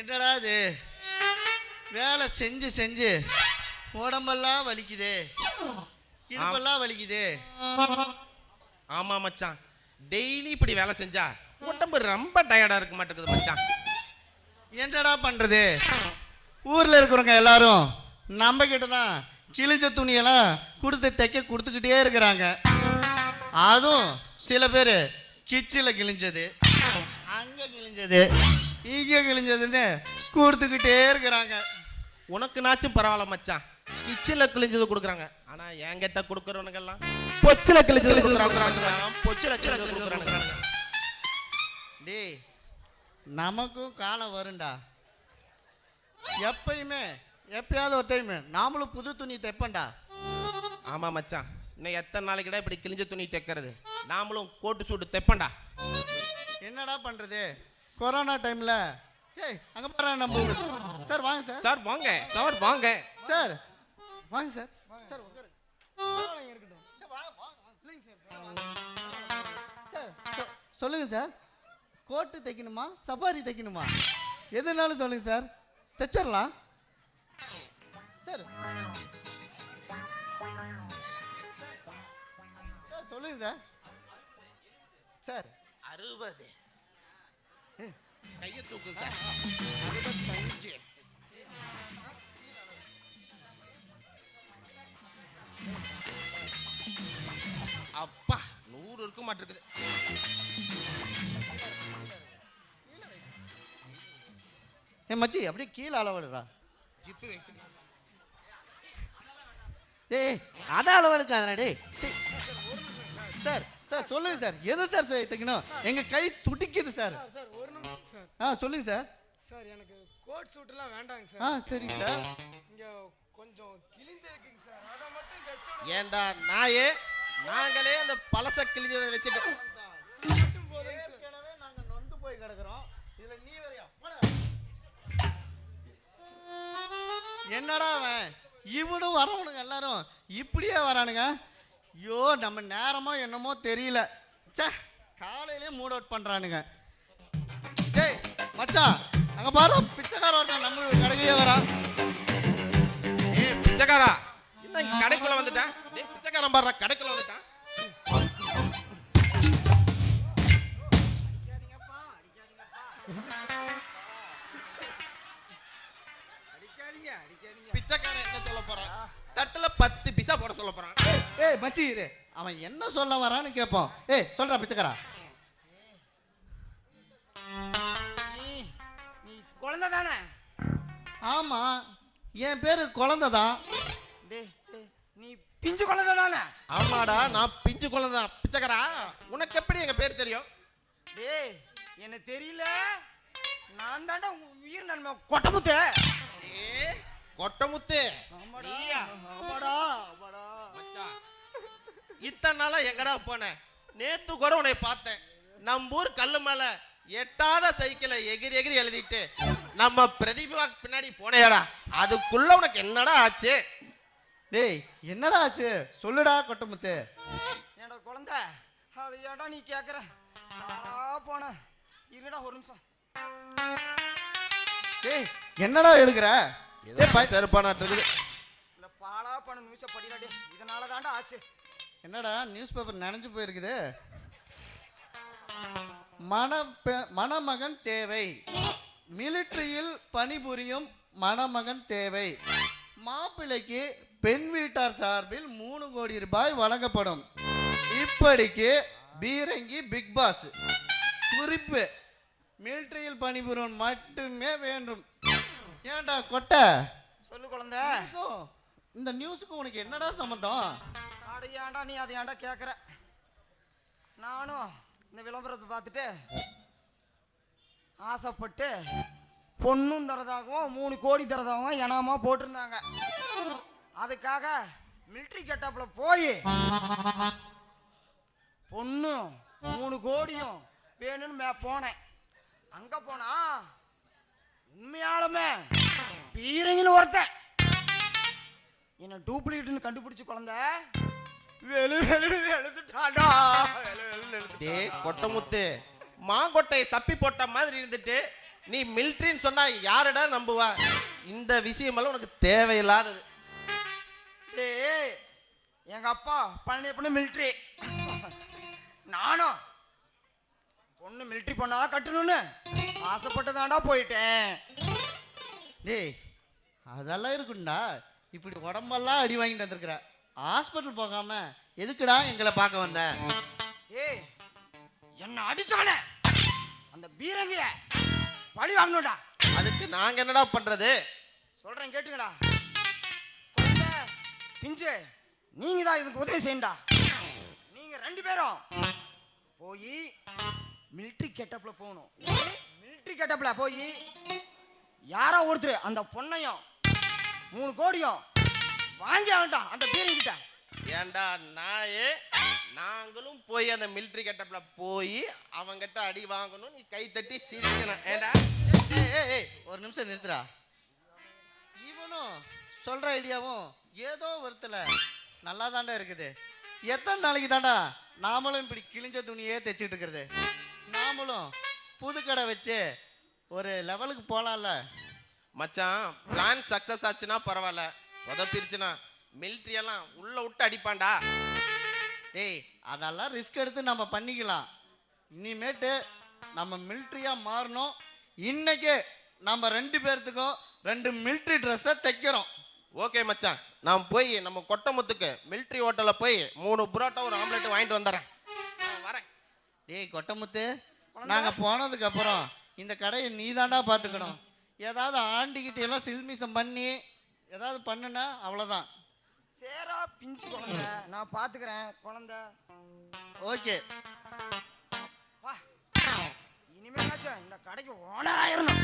என்னடா இது? வேலை செஞ்சு செஞ்சு உடம்பெல்லாம் வலிக்குதே. இடுப்பெல்லாம் வலிக்குதே. ஆமா மச்சான். டெய்லி இப்படி வேலை செஞ்சா உடம்பு ரொம்ப டயர்டா இருக்க மாட்டேங்குது மச்சான். என்னடா பண்றது? ஊர்ல இருக்கிறவங்க எல்லாரும் நம்ம கிட்ட தான் கிழிஞ்ச துணியெல்லாம் கொடுத்து தைக்க கொடுத்துக்கிட்டே இருக்கிறாங்க. அதுவும் சில பேர் கிச்சில் கிழிஞ்சது அங்கே கிழிஞ்சது. இங்கே கிழிஞ்சதுன்னு கொடுத்துக்கிட்டே இருக்கிறாங்க. உனக்குனாச்சும் பரவாயில்ல மச்சான். கிச்சில கிழிஞ்சது கொடுக்குறாங்க. ஆனா என்கிட்ட கொடுக்குறவனுங்க எல்லாம் பொச்சில கிழிஞ்சது கொடுக்குறாங்க பொச்சில கிழிஞ்சது கொடுக்குறாங்க. டேய் நமக்கும் காலம் வரும்டா. எப்பயுமே எப்பயாவது ஒரு டைம் நாமளும் புது துணி தைப்பேன்டா ஆமா மச்சான். இன்னும் எத்தனை நாளைக்குடா இப்படி கிழிஞ்ச துணி தைக்கிறது? நாமளும் கோட்டு சூட்டு தைப்பேன்டா என்னடா பண்றது? கொரோனா டைம்ல. ஏய் அங்க பாரு நம்ம. சார் வாங்க சார். சார் வாங்க. சார் வாங்க. சார் வாங்க சார். சார் உட்காருங்க. இருக்கட்டும். சார், வாங்க, வாங்க, வாங்க. இல்லைங்க சார், வாங்க. சார் சொ- சொல்லுங்க சார். கோட்டு தைக்கணுமா? சஃபாரி தைக்கணுமா? எதுனாலும் சொல்லுங்க சார். தைச்சிடலாம். சார். சார் சொல்லுங்க சார். சார். அறுபது. கையை தூக்கு சார். அறுபத்தஞ்சு. அப்பா நூறு இருக்க மாட்டிருக்குது. ஏ மச்சி அப்படியே கீழே அளவெடுறா ஜிப்பு வச்சு ஏய் அதான் அளவெடுக்காதடா டேய். சார் சார் சொல்லுங்க சார். எது சார் தைக்கணும் எங்க கை துடிக்குது சார் சார். ஆ சொல்லுங்க சார். சார் எனக்கு கோட் சூட்லாம் வேண்டாங்க ஆ சார் சரிங்க சார். இங்க கொஞ்சம் கிழிஞ்சிருக்குங்க சார். அதை மட்டும் தச்சு ஏண்டா நாயே? நாங்களே அந்த பழச கிழிஞ்சதை வச்சுட்டு மட்டும் போதுங்க சார் ஏற்கனவே நாங்க நொந்து போய் கிடக்குறோம். இதுல நீ வரையா? என்னடா அவன்? இவனும் வரவனுங்க எல்லாரும். இப்படியே வரானுங்க. ஐயோ நம்ம நேரமோ என்னமோ தெரியல. ச்சே காலையிலே மூட் அவுட் பண்றானுங்க. டேய் மச்சான் அங்க பாரு பிச்சைக்கார ஒருத்தன் நம்ம கடைக்கே வரான். ஏ பிச்சைக்காரா? என்ன இங்க கடைக்குள்ள வந்துட்டான் டேய் பிச்சைக்காரன் பாடுற கடைக்குள்ள வந்துட்டான் பிச்சைக்காரன் என்ன சொல்ல போறான்? தட்டுல பத்து பிசா போட சொல்ல போறான். ஏய், மச்சி அவன் என்ன சொல்ல வரான்னு கேட்போம் ஏய் சொல்றா பிச்சைக்காரா. குழந்தை தானே ஆமா என் பேரு குழந்தைதான். டேய் டேய், நீ பிஞ்சு குழந்தை தானே ஆமாடா நான் பிஞ்சு குழந்தை பிச்சைக்காரா உனக்கு எப்படி எங்க பேர் தெரியும்? டேய் எனக்கு தெரியல? நான் தாண்டா உயிர் நன்மை கொட்டமுத்து. ஏ கொட்டமுத்து. ஆமாடா ஆமாடா இத்தனை நாளா எங்கடா போன? நேத்து கூட உன்னை பார்த்தேன். நம்ம ஊர் கல்லு மேல எட்டாத சைக்கிளை எகிரி எகிரி எழுதிட்டு நம்ம பிரதிபா பின்னாடி போனேடா. அதுக்குள்ள உனக்கு என்னடா ஆச்சு? டேய் என்னடா ஆச்சு? சொல்லுடா கொட்டமுத்து. என்னோட குழந்தை? அது ஏடா நீ கேட்குற போன. இருடா ஒரு நிமிஷம். டேய் என்னடா எடுக்கிற ஏதோ செருப்பானாட்டு இருக்குது. இந்த பாலா பண்ண நிமிஷம் படிடா டே இதனால தாண்டா ஆச்சு. என்னடா நியூஸ் பேப்பர் நனைஞ்சு போயிருக்குது. மண மணமகன் தேவை. மிலிட்டரியில் பணிபுரியும் மணமகன் தேவை. மாப்பிள்ளைக்கு பெண் வீட்டார் சார்பில் மூணு கோடி ரூபாய் வழங்கப்படும். இப்படிக்கு பீரங்கி பிக் பாஸ். குறிப்பு மிலிட்டரியில் பணிபுரியும் மட்டுமே வேண்டும். ஏன்டா கொட்டை? சொல்லு குழந்தை. இந்த நியூஸுக்கு உனக்கு என்னடா சம்மந்தம் அட ஏன்டா நீ அதை ஏன்டா கேட்குற நானும் இந்த விளம்பரத்தை பார்த்துட்டு ஆசைப்பட்டு பொண்ணும் தரதாகவும் மூணு கோடி தரதாகவும் இனாமா போட்டிருந்தாங்க. அதுக்காக மிலிட்ரி கெட்டப்ல போய் பொண்ணும் மூணு கோடியும் வேணும்னு மே போனேன். அங்க போனா உண்மையாலுமே பீரங்கின்னு ஒருத்தன். என்ன டூப்ளிகேட்னு கண்டுபிடிச்சு குழந்தை. வெளு வெளு எழுதுட்டாடா. டே கொட்டமுத்து. மாங்கொட்டையை சப்பி போட்ட மாதிரி இருந்துட்டு நீ மிலிட்ரின்னு சொன்னா யாரடா நம்புவா? இந்த விஷயமெல்லாம் உனக்கு தேவையில்லாதது. ஏய் எங்க அப்பா பழனி பொண்ணு மிலிட்ரி. நானும் பொண்ணு மிலிட்ரி பொண்ணா கட்டணும்னு ஆசைப்பட்டு போயிட்டேன். டேய் அதெல்லாம் இருக்குண்டா இப்படி உடம்பெல்லாம் அடி வாங்கிட்டு வந்திருக்கிற. ஹாஸ்பிட்டல் போகாம எதுக்குடா எங்களை பார்க்க வந்த? ஏய் என்ன அடிச்சானே அந்த பீரங்கிய பழி வாங்கணும்டா. அதுக்கு நாங்க என்னடா பண்றது? சொல்றேன் கேட்டுங்கடா குழந்தை, பிஞ்சு நீங்க தான் இதுக்கு உதவி செய்யண்டா நீங்க ரெண்டு பேரும் போய் மிலிட்ரி கெட்டப்ல போகணும். மிலிட்ரி கெட்டப்ல போய் யாரோ ஒருத்தர் அந்த பொண்ணையும் மூணு கோடியும் வாங்கி ஆகண்டா அந்த பீரங்கிட்ட ஏன்டா நாயே நாங்களும் போய் அந்த மிலிட்ரி கெட்டப்ல போய் அவங்கிட்ட அடி வாங்கணும் நீ கை தட்டி சிரிக்கணும். ஏண்டா? ஒரு நிமிஷம் நிறுத்துடா. இவனும் சொல்ற ஐடியாவும் ஏதோ ஒருத்தல நல்லா தாண்டா இருக்குது. எத்தனை நாளைக்கு தாண்டா நாமளும் இப்படி கிழிஞ்ச துணியே தைச்சிட்டு இருக்கிறது? நாமளும் புது கடை வச்சு ஒரு லெவலுக்கு போகலாம்ல மச்சான் பிளான் சக்சஸ் ஆச்சுன்னா பரவாயில்ல. சொதப்பிருச்சுன்னா மிலிட்ரி எல்லாம் உள்ள விட்டு அடிப்பான்டா. டேய் அதெல்லாம் ரிஸ்க் எடுத்து நம்ம பண்ணிக்கலாம். இனிமேட்டு நம்ம மிலிட்ரியாக மாறணும். இன்னைக்கே நம்ம ரெண்டு பேர்த்துக்கும் ரெண்டு மிலிட்ரி ட்ரெஸ்ஸை தைக்கிறோம். ஓகே மச்சான். நான் போய் நம்ம கொட்டமுத்துக்கு மிலிட்ரி ஹோட்டலில் போய் மூணு புரோட்டா ஒரு ஆம்லெட் வாங்கிட்டு வந்துடுறேன். வரேன். டேய் கொட்டமுத்து நாங்கள் போனதுக்கு அப்புறம் இந்த கடையை நீ தாண்டா பார்த்துக்கணும். ஏதாவது ஆண்டிக்கிட்ட எல்லாம் சில்மிசம் பண்ணி ஏதாவது பண்ணுனா அவ்வளோதான் சேரா பிஞ்சு குழந்தை. நான் பாத்துக்கிறேன் குழந்தை. ஓகே. வா. இனிமேலாச்சும் இந்த கடைக்கு ஓனர் ஆயிரணும்.